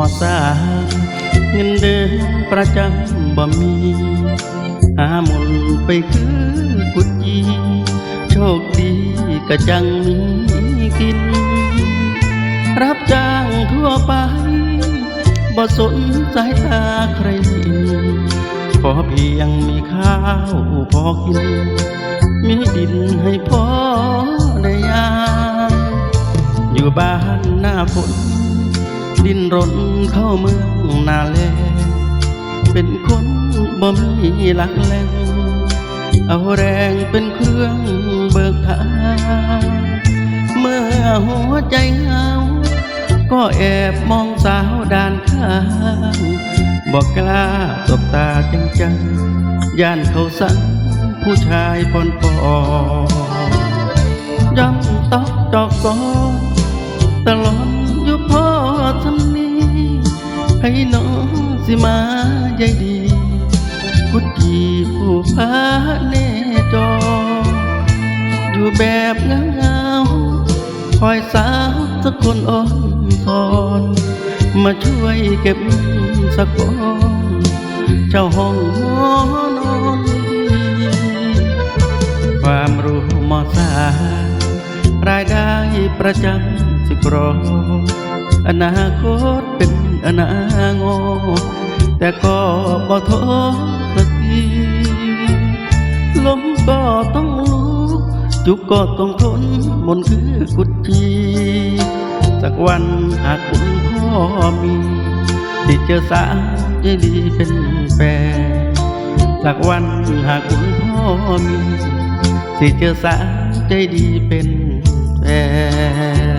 มอสาเงินเดือนประจำบ่มี หาหมุนไปคือกุดจีโชคดีก็จังมีกิน รับจ้างทั่วไปบ่สนสายตาใคร ขอเพียงมีข้าวพอกิน มีดินให้พอได้ยาอยู่บ้านหน้าฝน ดินรนเข้าเมืองนาแลเป็นคนบ่มีหลักแหล่งเอาแรงเป็นเครื่องเบิกทาง เมื่อหัวใจเหงาก็แอบมองสาวด้านข้างบอกกล้าตบตาจังจังๆย่านเขาสั่งผู้ชายปอนปอย่อมตอกจอกซอนตลอด ให้น้องสิมาใยดี กุดจีผู้พาแน่จอ อยู่แบบเงาเงาคอยสาวสักคนอ่อนสอน มาช่วยเก็บสักคนเจ้าห้องหอนอนความรู้มอสารายได้ประจำสิกรอ อนาคตเป็นอนาโงแต่ก็บ่ท้อสักทีล้มก็ต้องลุกจุกก็ต้องทนมนคือกุดจีสักวันหากคุณพ่อมีที่เจอสาวใจดีเป็นแฟนสักวันหากคุณพ่อมีที่เจอสาวใจดีเป็นแฟน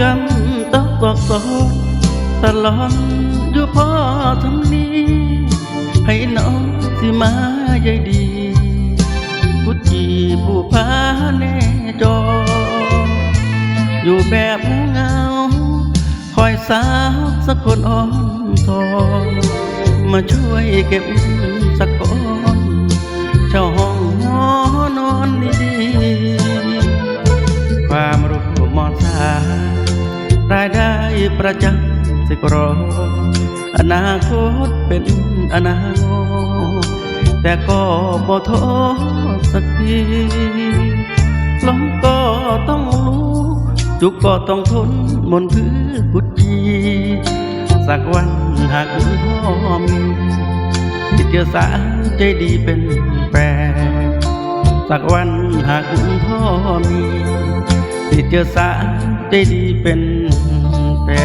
ย้ำตอกบอกสอนตลอดอยู่พ่อทำนี้ ให้น้องสิมาใยดีกุจีผู้พาแน่จอ อยู่แบบเงา คอยสาวสักคนอ่อนทอนมาช่วยเก็บสักก้อนเจ้าห้องนอนนอนดี ความรู้ รายได้ประจำสิกรออนาคตเป็นอนาโงแต่ก็บ่ท้อสักทีลมก็ต้องรู้ จุกก็ต้องทนมนคือกุจีสักวันหากคุณพ่อมีที่เจอสาใจดีเป็นแฟนสักวันหากคุณพ่อมีที่เจอสา ใจดีเป็นแต่